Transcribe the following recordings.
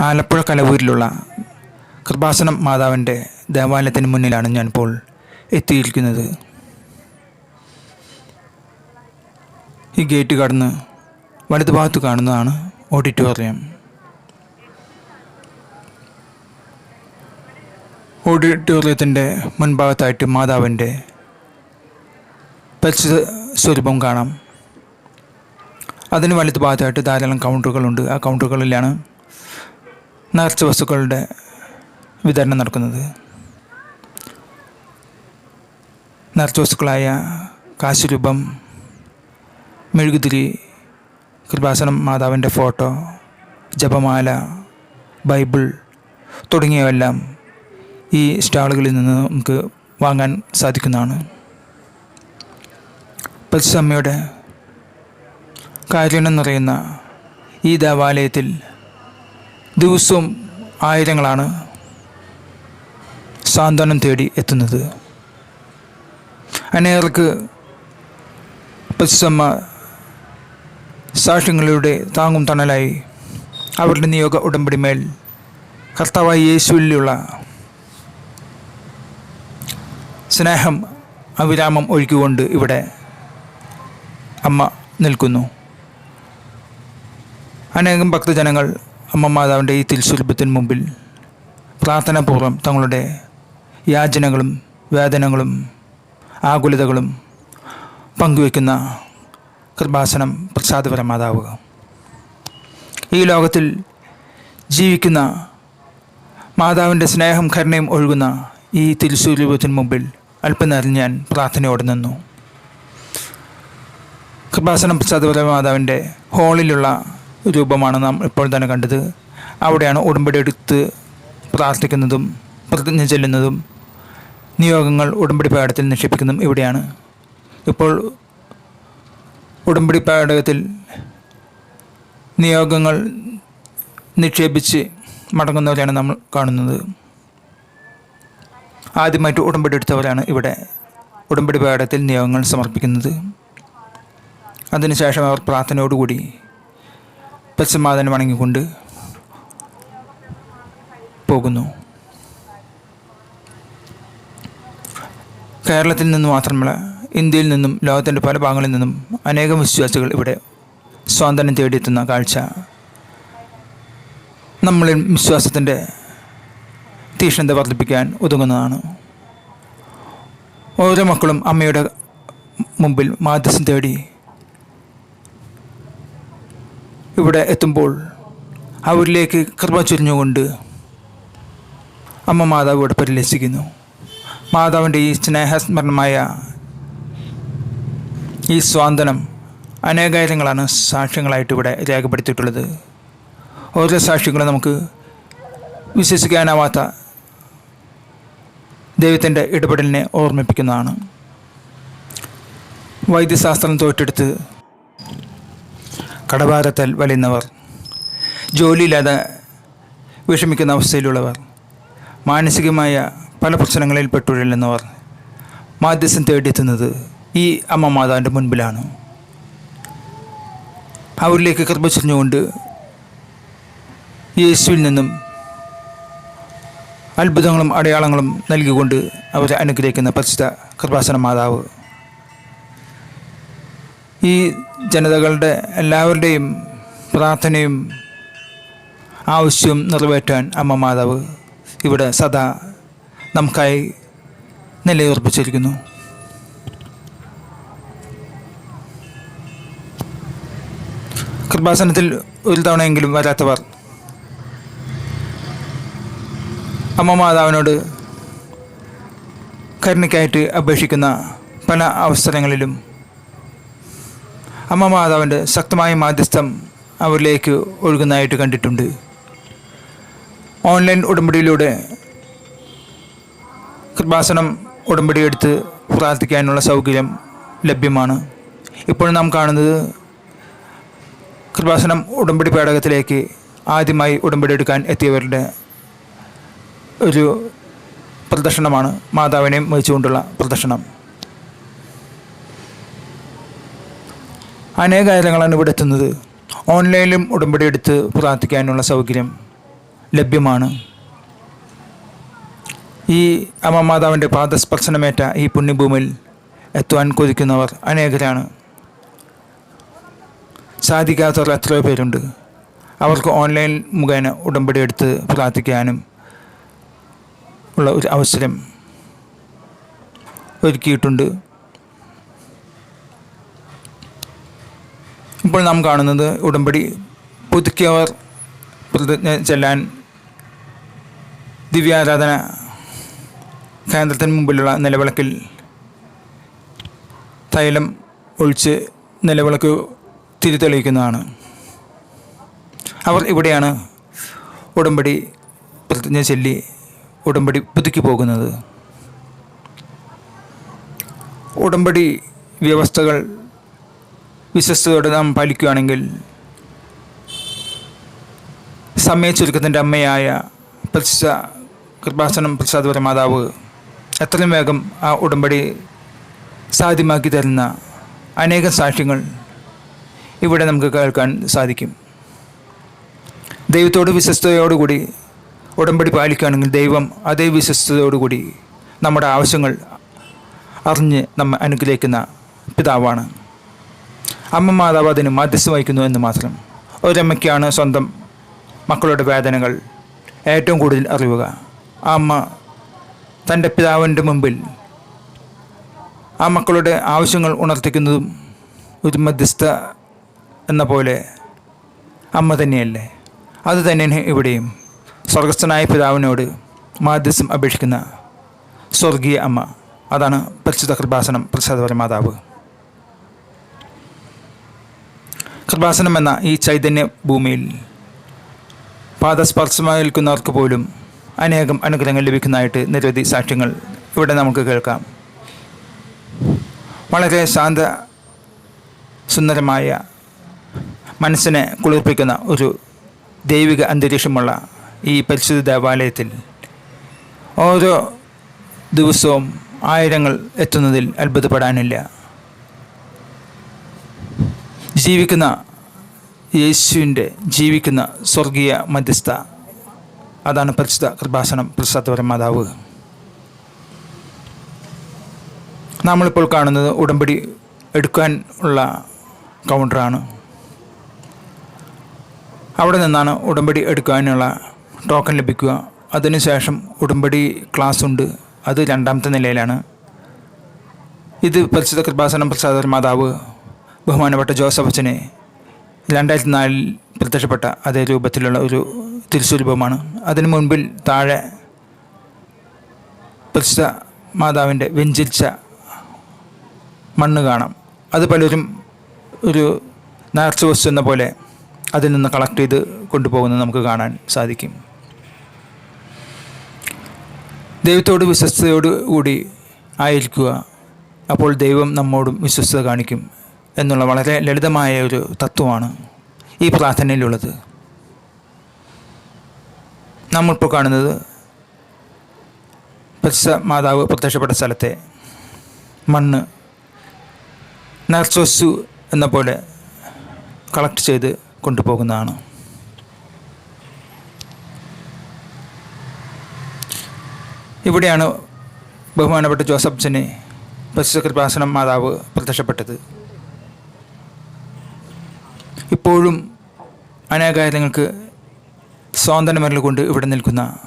ആലപ്പുഴ കലവൂരിലുള്ള കൃപാസനം മാതാവിന്റെ ദേവാലയത്തിന് മുന്നിലാണ് ഞാനിപ്പോൾ എത്തിയിരിക്കുന്നത്. ഈ ഗേറ്റ് കടന്ന് വലതുഭാഗത്ത് കാണുന്നതാണ് ഓഡിറ്റോറിയം. ഓഡിറ്റോറിയത്തിന്റെ മുൻഭാഗത്തായിട്ട് മാതാവിന്റെ പരിശുദ്ധ സ്വരൂപം കാണാം. അതിന് വലതുഭാഗത്തായിട്ട് ധാരാളം കൗണ്ടറുകളുണ്ട്. ആ കൗണ്ടറുകളിലാണ് നേർച്ച വസ്തുക്കളുടെ വിതരണം നടക്കുന്നത്. നേർച്ച വസ്തുക്കളായ കാശുരൂപം മെഴുകുതിരി കൃപാസനം മാതാവിന്റെ ഫോട്ടോ ജപമാല ബൈബിൾ തുടങ്ങിയവയെല്ലാം ഈ സ്റ്റാളുകളിൽ നിന്ന് നമുക്ക് വാങ്ങാൻ സാധിക്കുന്നതാണ്. പരിസമ്മയുടെ കാര്യം നിറയുന്ന ഈ ദേവാലയത്തിൽ ദിവസവും ആയിരങ്ങളാണ് സാന്ത്വനം തേടി എത്തുന്നത്. അനേകർക്ക് പരിശമ്മ സാക്ഷ്യങ്ങളുടെ താങ്ങും തണലായി അവരുടെ നിയോഗ ഉടമ്പടിമേൽ കർത്താവായ യേശുവിലുള്ള സ്നേഹം അവിരാമം ഒഴുക്കിക്കൊണ്ട് ഇവിടെ അമ്മ നിൽക്കുന്നു. അനേകം ഭക്തജനങ്ങൾ അമ്മ മാതാവിന്റെ ഈ തിരുസ്വരൂപത്തിന് മുമ്പിൽ പ്രാർത്ഥനാപൂർവം തങ്ങളുടെ യാചനകളും വേദനകളും ആകുലതകളും പങ്കുവയ്ക്കുന്ന കൃപാസനം പ്രസാദപര മാതാവ്. ഈ ലോകത്തിൽ ജീവിക്കുന്ന മാതാവിന്റെ സ്നേഹം കരുണയും ഒഴുകുന്ന ഈ തിരുസ്വരൂപത്തിന് മുമ്പിൽ അല്പനേരം ഞാൻ പ്രാർത്ഥനയോടെ നിന്നു. കൃപാസനം പ്രസാദപര മാതാവിന്റെ ഹാളിലുള്ള രൂപമാണ് നാം ഇപ്പോൾ തന്നെ കണ്ടത്. അവിടെയാണ് ഉടമ്പടി എടുത്ത് പ്രാർത്ഥിക്കുന്നതും പ്രതിജ്ഞ ചെല്ലുന്നതും നിയോഗങ്ങൾ ഉടമ്പടി പാഠത്തിൽ നിക്ഷേപിക്കുന്നതും ഇവിടെയാണ്. ഇപ്പോൾ ഉടമ്പടി പാഠകത്തിൽ നിയോഗങ്ങൾ നിക്ഷേപിച്ച് മടങ്ങുന്നവരെയാണ് നമ്മൾ കാണുന്നത്. ആദ്യമായിട്ട് ഉടമ്പടി എടുത്തവരാണ് ഇവിടെ ഉടമ്പടി പാഠത്തിൽ നിയോഗങ്ങൾ സമർപ്പിക്കുന്നത്. അതിനുശേഷം അവർ പ്രാർത്ഥനയോടുകൂടി പശ്ചിമാതനെ വണങ്ങിക്കൊണ്ട് പോകുന്നു. കേരളത്തിൽ നിന്ന് മാത്രമല്ല ഇന്ത്യയിൽ നിന്നും ലോകത്തിന്റെ പല ഭാഗങ്ങളിൽ നിന്നും അനേകം വിശ്വാസികൾ ഇവിടെ സ്വാതന്ത്ര്യം തേടിയെത്തുന്ന കാഴ്ച. നമ്മളിൽ വിശ്വാസത്തിന്റെ തീക്ഷ്ണത വർദ്ധിപ്പിക്കാൻ ഒതുങ്ങുന്നതാണ്. ഓരോ മക്കളും അമ്മയുടെ മുമ്പിൽ മാധ്യസ്ഥം തേടി ഇവിടെ എത്തുമ്പോൾ അവരിലേക്ക് കൃപ ചൊരിഞ്ഞുകൊണ്ട് അമ്മ മാതാവ് ഇവിടെ പരിലസിക്കുന്നു. മാതാവിന്റെ ഈ സ്നേഹസ്മരണമായ ഈ സ്വാന്തനം അനേകായിരങ്ങളാണ് സാക്ഷ്യങ്ങളായിട്ട് ഇവിടെ രേഖപ്പെടുത്തിയിട്ടുള്ളത്. ഓരോ സാക്ഷ്യങ്ങളും നമുക്ക് വിശ്വസിക്കാനാവാത്ത ദൈവത്തിന്റെ ഇടപെടലിനെ ഓർമ്മിപ്പിക്കുന്നതാണ്. വൈദ്യശാസ്ത്രം തോറ്റെടുത്ത് കടഭാരത്താൽ വലയുന്നവർ ജോലിയില്ലാതെ വിഷമിക്കുന്ന അവസ്ഥയിലുള്ളവർ മാനസികമായ പല പ്രശ്നങ്ങളിൽ പെട്ടുഴലുന്നവർ മാധ്യസ്ഥം തേടിയെത്തുന്നത് ഈ അമ്മ മാതാവിന്റെ മുൻപിലാണ്. അവരിലേക്ക് കൃപ ചൊരിഞ്ഞുകൊണ്ട് യേശുവിൽ നിന്നും അത്ഭുതങ്ങളും അടയാളങ്ങളും നൽകിക്കൊണ്ട് അവരെ അനുഗ്രഹിക്കുന്ന പരിശുദ്ധ കൃപാസന മാതാവ് ഈ ജനതകളുടെ എല്ലാവരുടെയും പ്രാർത്ഥനയും ആവശ്യവും നിറവേറ്റാൻ അമ്മ മാതാവ് ഇവിടെ സദാ നമുക്കായി നിലയുറപ്പിച്ചിരിക്കുന്നു. കൃപാസനത്തിൽ ഒരു തവണയെങ്കിലും വരാത്തവർ അമ്മ മാതാവിനോട് കരുണയ്ക്കായിട്ട് അപേക്ഷിക്കുന്ന പല അവസരങ്ങളിലും അമ്മ മാതാവിന്റെ ശക്തമായ മാധ്യസ്ഥം അവരിലേക്ക് ഒഴുകുന്നതായിട്ട് കണ്ടിട്ടുണ്ട്. ഓൺലൈൻ ഉടമ്പടിയിലൂടെ കൃപാസനം ഉടമ്പടി എടുത്ത് പ്രാർത്ഥിക്കാനുള്ള സൗകര്യം ലഭ്യമാണ്. ഇപ്പോൾ നാം കാണുന്നത് കൃപാസനം ഉടമ്പടി പേടകത്തിലേക്ക് ആദ്യമായി ഉടമ്പടി എടുക്കാൻ എത്തിയവരുടെ ഒരു പ്രദർശനമാണ്. മാതാവിനെയും വഹിച്ചുകൊണ്ടുള്ള പ്രദർശനം. അനേക കാര്യങ്ങളാണ് ഇവിടെ എത്തുന്നത്. ഓൺലൈനിലും ഉടമ്പടി എടുത്ത് പ്രാർത്ഥിക്കാനുള്ള സൗകര്യം ലഭ്യമാണ്. ഈ അമ്മമാതാവിന്റെ പാദസ്പർശനമേറ്റ ഈ പുണ്യഭൂമിയിൽ എത്തുവാൻ കൊതിക്കുന്നവർ അനേകരാണ്. സാധിക്കാത്തവർ എത്രയോ പേരുണ്ട്. അവർക്ക് ഓൺലൈൻ മുഖേന ഉടമ്പടി എടുത്ത് പ്രാർത്ഥിക്കാനും ഉള്ള ഒരു അവസരം ഒരുക്കിയിട്ടുണ്ട്. ഇപ്പോൾ നാം കാണുന്നത് ഉടമ്പടി പുതുക്കിയവർ പ്രതിജ്ഞ ചെല്ലാൻ ദിവ്യാരാധന കേന്ദ്രത്തിന് മുമ്പിലുള്ള നിലവിളക്കിൽ തൈലം ഒഴിച്ച് നിലവിളക്ക് തിരി തെളിയിക്കുന്നതാണ് അവർ ഇവിടെയാണ് ഉടമ്പടി പ്രതിജ്ഞ ചൊല്ലി ഉടമ്പടി പുതുക്കി പോകുന്നത്. ഉടമ്പടി വ്യവസ്ഥകൾ വിശ്വസ്തയോടെ നാം പാലിക്കുകയാണെങ്കിൽ സമയ ചുരുക്കത്തിന്റെ അമ്മയായ പ്രസിദ്ധ കൃപാസനം പ്രസാദപുര മാതാവ് എത്രയും വേഗം ആ ഉടമ്പടി സാധ്യമാക്കി തരുന്ന അനേകം സാക്ഷ്യങ്ങൾ ഇവിടെ നമുക്ക് കേൾക്കാൻ സാധിക്കും. ദൈവത്തോട് വിശ്വസ്തയോടുകൂടി ഉടമ്പടി പാലിക്കുകയാണെങ്കിൽ ദൈവം അതേ വിശ്വസ്തയോടുകൂടി നമ്മുടെ ആവശ്യങ്ങൾ അറിഞ്ഞ് നമ്മെ അനുഗ്രഹിക്കുന്ന പിതാവാണ്. അമ്മ മാതാവ് അതിന് മധ്യസ്ഥ വഹിക്കുന്നു എന്ന് മാത്രം. ഒരമ്മയ്ക്കാണ് സ്വന്തം മക്കളുടെ വേദനകൾ ഏറ്റവും കൂടുതൽ അറിയുക. ആ അമ്മ തന്റെ പിതാവിന്റെ മുമ്പിൽ ആ മക്കളുടെ ആവശ്യങ്ങൾ ഉണർത്തിക്കുന്നതും ഒരു മധ്യസ്ഥ എന്ന പോലെ അമ്മ തന്നെയല്ലേ? അത് തന്നെയാണ് ഇവിടെയും സ്വർഗസ്ഥനായ പിതാവിനോട് മാധ്യസ്ഥം അപേക്ഷിക്കുന്ന സ്വർഗീയ അമ്മ. അതാണ് പരിശുദ്ധ കൃപാസനം പ്രസാദപര മാതാവ് കൃപാസനം എന്ന ഈ ചൈതന്യ ഭൂമിയിൽ പാദസ്പർശമേൽക്കുന്നവർക്ക് പോലും അനേകം അനുഗ്രഹങ്ങൾ ലഭിക്കുന്നതായിട്ട് നിരവധി സാക്ഷ്യങ്ങൾ ഇവിടെ നമുക്ക് കേൾക്കാം. വളരെ ശാന്ത സുന്ദരമായ മനസ്സിനെ കുളിർപ്പിക്കുന്ന ഒരു ദൈവിക അന്തരീക്ഷമുള്ള ഈ പരിശുദ്ധ ദേവാലയത്തിൽ ഓരോ ദിവസവും ആയിരങ്ങൾ എത്തുന്നതിൽ അത്ഭുതപ്പെടാനില്ല. ജീവിക്കുന്ന യേശുവിന്റെ ജീവിക്കുന്ന സ്വർഗീയ മധ്യസ്ഥ. അതാണ് പരിശുദ്ധ കൃപാസനം പ്രസാദപര മാതാവ്. നമ്മളിപ്പോൾ കാണുന്നത് ഉടമ്പടി എടുക്കാൻ ഉള്ള കൗണ്ടറാണ്. അവിടെ നിന്നാണ് ഉടമ്പടി എടുക്കാനുള്ള ടോക്കൺ ലഭിക്കുക. അതിനുശേഷം ഉടമ്പടി ക്ലാസ് ഉണ്ട്. അത് രണ്ടാമത്തെ നിലയിലാണ്. ഇത് പരിശുദ്ധ കൃപാസനം പ്രസാദർ മാതാവ് ബഹുമാനപ്പെട്ട ജോസഫ് അച്ഛനെ രണ്ടായിരത്തി നാലിൽ പ്രത്യക്ഷപ്പെട്ട അതേ രൂപത്തിലുള്ള ഒരു തിരുസ്വരൂപമാണ്. അതിനു മുൻപിൽ താഴെ പ്രസിദ്ധ മാതാവിന്റെ വെഞ്ചിരിച്ച മണ്ണ് കാണാം. അത് പലരും ഒരു നേർച്ച വസ്തു എന്ന പോലെ അതിൽ നിന്ന് കളക്ട് ചെയ്ത് കൊണ്ടുപോകുന്നത് നമുക്ക് കാണാൻ സാധിക്കും. ദൈവത്തോട് വിശ്വസ്തയോടു കൂടി ആയിരിക്കുക. അപ്പോൾ ദൈവം നമ്മോടും വിശ്വസ്തത കാണിക്കും. എന്നുള്ള വളരെ ലളിതമായ ഒരു തത്വമാണ് ഈ പ്രാർത്ഥനയിലുള്ളത്. നമ്മളിപ്പോൾ കാണുന്നത് പരിശ മാതാവ് പ്രത്യക്ഷപ്പെട്ട സ്ഥലത്തെ മണ്ണ് നർച്ചോസു എന്ന പോലെ കളക്ട് ചെയ്ത് കൊണ്ടുപോകുന്നതാണ്. ഇവിടെയാണ് ബഹുമാനപ്പെട്ട ജോസഫ്സിനെ പരിശുദ്ധ കൃപാസനം മാതാവ് പ്രത്യക്ഷപ്പെട്ടത്. ഇപ്പോഴും സ്വാതന്ത്ര്യമരൽ കൊണ്ട് ഇവിടെ നിൽക്കുന്ന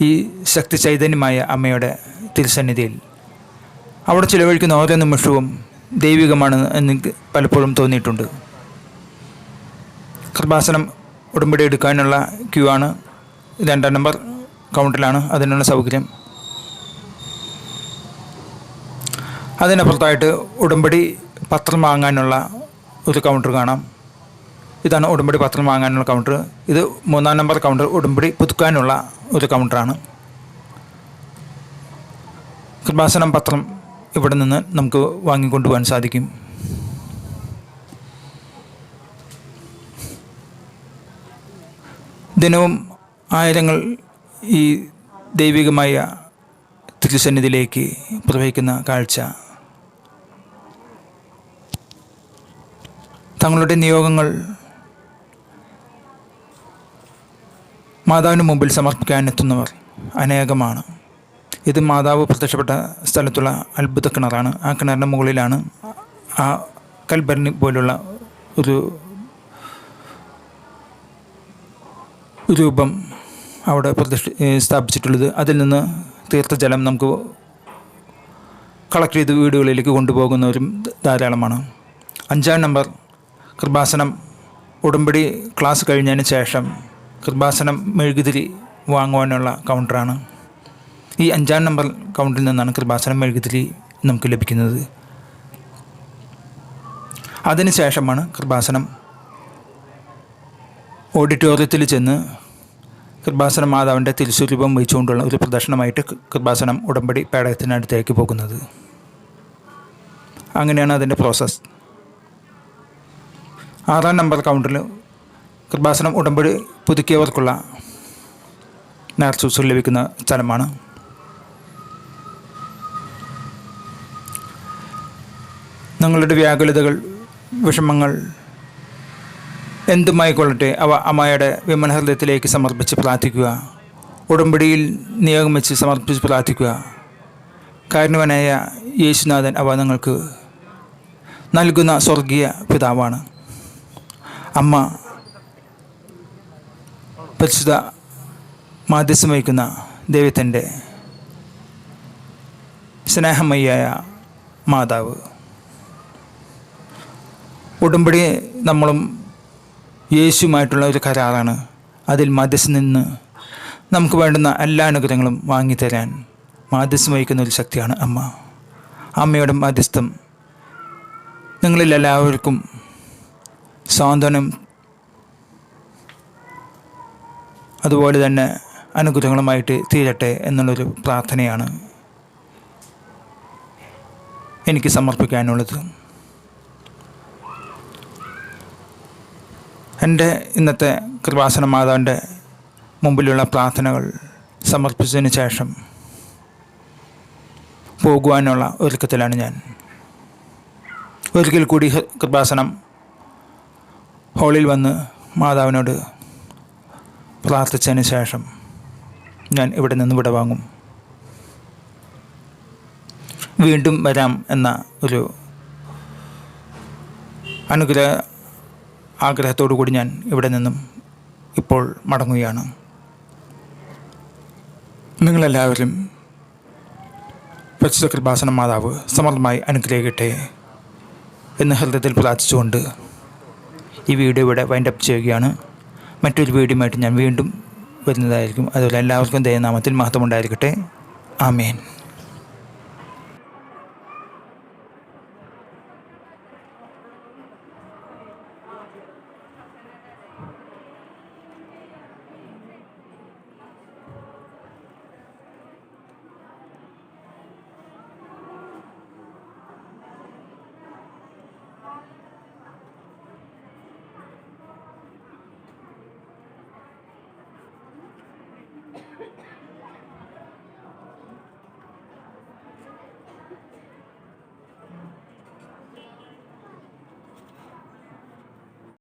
ഈ ശക്തി ചൈതന്യമായ അമ്മയുടെ തിരുസന്നിധിയിൽ അവിടെ ചിലവഴിക്കുന്ന ഓരോ നിമിഷവും ദൈവികമാണ് എന്ന് പലപ്പോഴും തോന്നിയിട്ടുണ്ട്. കൃപാസനം ഉടമ്പടി എടുക്കാനുള്ള ക്യൂ ആണ്. രണ്ടാം നമ്പർ കൗണ്ടറിലാണ് അതിനുള്ള സൗകര്യം. അതിനപ്പുറത്തായിട്ട് ഉടമ്പടി പത്രം വാങ്ങാനുള്ള ഒരു കൗണ്ടർ കാണാം. ഇതാണ് ഉടമ്പടി പത്രം വാങ്ങാനുള്ള കൗണ്ടർ ഇത് മൂന്നാം നമ്പർ കൗണ്ടർ ഉടമ്പടി പുതുക്കാനുള്ള ഒരു കൗണ്ടറാണ് കൃപാസനം പത്രം ഇവിടെ നിന്ന് നമുക്ക് വാങ്ങിക്കൊണ്ടുപോകാൻ സാധിക്കും. ദിനവും ആയിരങ്ങൾ ഈ ദൈവികമായ തിരുസന്നിധിയിലേക്ക് പ്രവഹിക്കുന്ന കാഴ്ച. തങ്ങളുടെ നിയോഗങ്ങൾ മാതാവിന് മുമ്പിൽ സമർപ്പിക്കാൻ എത്തുന്നവർ അനേകമാണ്. ഇത് മാതാവ് പ്രത്യക്ഷപ്പെട്ട സ്ഥലത്തുള്ള അത്ഭുത കിണറാണ്. ആ കിണറിന്റെ മുകളിലാണ് ആ കൽബരണി പോലുള്ള ഒരു രൂപം അവിടെ പ്രതിഷ്ഠ സ്ഥാപിച്ചിട്ടുള്ളത്. അതിൽ നിന്ന് തീർത്ഥജലം നമുക്ക് കളക്ട് ചെയ്ത് വീടുകളിലേക്ക് കൊണ്ടുപോകുന്നവരും ധാരാളമാണ്. അഞ്ചാം നമ്പർ കൃപാസനം ഉടമ്പടി ക്ലാസ് കഴിഞ്ഞതിന് ശേഷം കൃപാസനം മെഴുകുതിരി വാങ്ങുവാനുള്ള കൗണ്ടറാണ്. ഈ അഞ്ചാം നമ്പർ കൗണ്ടറിൽ നിന്നാണ് കൃപാസനം മെഴുകുതിരി നമുക്ക് ലഭിക്കുന്നത്. അതിനുശേഷമാണ് കൃപാസനം ഓഡിറ്റോറിയത്തിൽ ചെന്ന് കൃപാസന മാതാവിന്റെ തിരുസ്വരൂപം വഹിച്ചുകൊണ്ടുള്ള ഒരു പ്രദർശനമായിട്ട് കൃപാസനം ഉടമ്പടി പേടകത്തിനടുത്തേക്ക് പോകുന്നത്. അങ്ങനെയാണ് അതിന്റെ പ്രോസസ്സ് ആറാം നമ്പർ കൗണ്ടറിൽ കൃപാസനം ഉടമ്പടി പുതുക്കിയവർക്കുള്ള നേർച്ചൂസ് ലഭിക്കുന്ന സ്ഥലമാണ്. നിങ്ങളുടെ വ്യാകുലതകൾ വിഷമങ്ങൾ എന്തുമായിക്കൊള്ളട്ടെ അവ അമ്മയുടെ വിമനഹൃദയത്തിലേക്ക് സമർപ്പിച്ച് പ്രാർത്ഥിക്കുക. ഉടമ്പടിയിൽ നിയോഗം വെച്ച് സമർപ്പിച്ച് പ്രാർത്ഥിക്കുക. കാരണവനായ യേശുനാഥൻ അവ നിങ്ങൾക്ക് നൽകുന്ന സ്വർഗീയ പിതാവാണ്. അമ്മ പരിശുദ്ധ മാധ്യസ്ഥം വഹിക്കുന്ന ദൈവത്തിന്റെ സ്നേഹമയ്യായ മാതാവ്. ഉടമ്പടി നമ്മളും യേശുമായിട്ടുള്ള ഒരു കരാറാണ്. അതിൽ മാധ്യസ്ഥം നിന്ന് നമുക്ക് വേണ്ടുന്ന എല്ലാ അനുഗ്രഹങ്ങളും വാങ്ങിത്തരാൻ മാധ്യസ്ഥം വഹിക്കുന്ന ഒരു ശക്തിയാണ് അമ്മ. അമ്മയുടെ മാധ്യസ്ഥം നിങ്ങളിൽ എല്ലാവർക്കും സാന്ത്വനം. അതുപോലെ തന്നെ അനുഗ്രഹങ്ങളുമായിട്ട് തീരട്ടെ എന്നുള്ളൊരു പ്രാർത്ഥനയാണ് എനിക്ക് സമർപ്പിക്കാനുള്ളത്. എന്റെ ഇന്നത്തെ കൃപാസന മാതാവിന്റെ മുമ്പിലുള്ള പ്രാർത്ഥനകൾ സമർപ്പിച്ചതിന് ശേഷം പോകുവാനുള്ള ഒരുക്കത്തിലാണ് ഞാൻ. ഒരിക്കൽ കൂടി കൃപാസനം ഹാളിൽ വന്ന് മാതാവിനോട് പ്രാർത്ഥിച്ചതിന് ശേഷം ഞാൻ ഇവിടെ നിന്ന് വിട വാങ്ങും. വീണ്ടും വരാം എന്ന ഒരു അനുഗ്രഹ ആഗ്രഹത്തോടു കൂടി ഞാൻ ഇവിടെ നിന്നും ഇപ്പോൾ മടങ്ങുകയാണ്. നിങ്ങളെല്ലാവരും പരിശുദ്ധ കൃപാസന മാതാവ് സമർത്ഥമായി അനുഗ്രഹിക്കട്ടെ എന്ന് ഹൃദയത്തിൽ പ്രാർത്ഥിച്ചുകൊണ്ട് ഈ വീഡിയോ ഇവിടെ വൈൻഡ് അപ്പ് ചെയ്യുകയാണ്. മറ്റൊരു വീഡിയോയുമായിട്ട് ഞാൻ വീണ്ടും വരുന്നതായിരിക്കും. അതുപോലെ എല്ലാവർക്കും ദയനാമത്തിൽ മഹത്വമുണ്ടായിരിക്കട്ടെ. ആമേൻ.